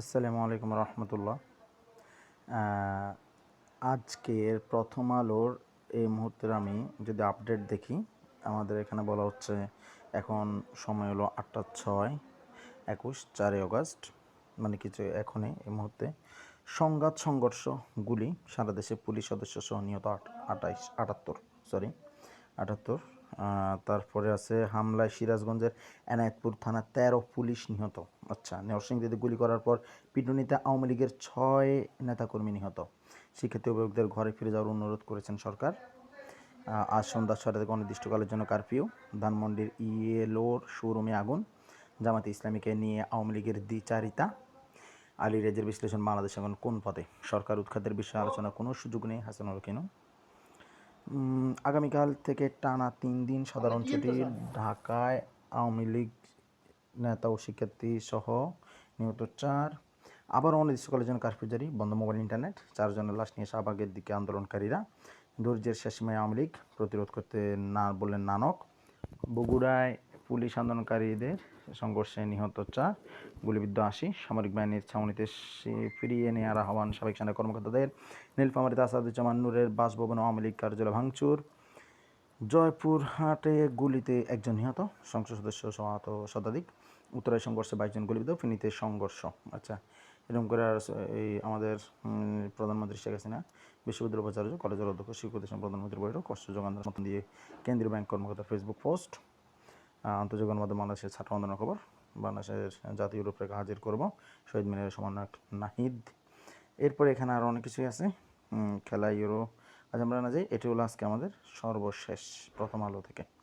আসসালামু আলাইকুম রহমতুল্লাহ। আজকের প্রথম আলোর এই মুহূর্তের আমি যদি আপডেট দেখি, আমাদের এখানে বলা হচ্ছে এখন সময় হলো আটটা ছয়, একুশ, চারই অগস্ট মানে কিছু এখনই এই মুহূর্তে। সংঘাত সংঘর্ষ গুলি সারা দেশে পুলিশ সদস্য সহ নিহত আট, আটাইশ, আটাত্তর সরি আটাত্তর তারপরে আছে হামলায় সিরাজগঞ্জের এনায়েতপুর থানা তেরো পুলিশ নিহত। আচ্ছা নরসিংদীতে গুলি করার পর পিটুনিতে আওয়ামী লীগের ছয় নেতাকর্মী নিহত। শিক্ষার্থী অভিভাবকদের ঘরে ফিরে যাওয়ার অনুরোধ করেছেন সরকার। আজ সন্ধ্যা ছয়টা থেকে অনির্দিষ্টকালের জন্য কারফিউ। ধানমন্ডির ইয়েলোর শোরুমে আগুন। জামাতে ইসলামীকে নিয়ে আওয়ামী লীগের দ্বিচারিতা। আলী রেজের বিশ্লেষণ বাংলাদেশ এখন কোন পদে সরকার উৎখাতের বিষয়ে আলোচনা, কোনো সুযোগ নেই, হাসানুল কেন? আগামীকাল থেকে টানা তিন দিন সাধারণ ছুটি ঢাকায় আওয়ামী লীগ নেতা ও শিক্ষার্থী সহ নিহত চার। আবার অনির্দিষ্টকালের জন্য কার্ফিউ জারি বন্ধ মোবাইল ইন্টারনেট। চারজনের লাশ নিয়ে শাহবাগের দিকে আন্দোলনকারীরা ধৈর্যের শেষময় আওয়ামী লীগ প্রতিরোধ করতে না বললেন নানক। বগুড়ায় পুলিশ আন্দোলনকারীদের সংঘর্ষে নিহত চার গুলিবিদ্ধ আশি, সামরিক বাহিনীর ছাউনিতে ফিরিয়ে নেওয়ার আহ্বান সাবেক সেনা কর্মকর্তাদের। নীলফামারীতে আসাদুজ্জামান নূরের বাসভবন আওয়ামী লীগ কার্যালয় ভাঙচুর। জয়পুরহাটে গুলিতে একজন নিহত, সংসদ সদস্য সহ আহত শতাধিক। উত্তরায় সংঘর্ষে বাইশজন গুলিবিদ্ধ, ফিনিতে সংঘর্ষ। আচ্ছা এরকম করে আর এই আমাদের প্রধানমন্ত্রী শেখ হাসিনা বিশ্ববিদ্যালয় উপাচার্য, কলেজের অধ্যক্ষ, শিক্ষক প্রধানমন্ত্রী বৈঠক, কষ্ট যোগান দিয়ে কেন্দ্রীয় ব্যাংক কর্মকর্তার ফেসবুক পোস্ট। আন্তর্জাতিক মাধ্যমে বাংলাদেশের ছাত্র আন্দোলনের খবর বাংলাদেশের জাতীয় রূপরেখা হাজির করব শহীদ মিনারের সমন্বয়ক নাহিদ। এরপরে এখানে আরও অনেক কিছুই আছে। খেলা, ইউরো, আজ আমরা না যাই, এটি হলো আজকে আমাদের সর্বশেষ প্রথম আলো থেকে।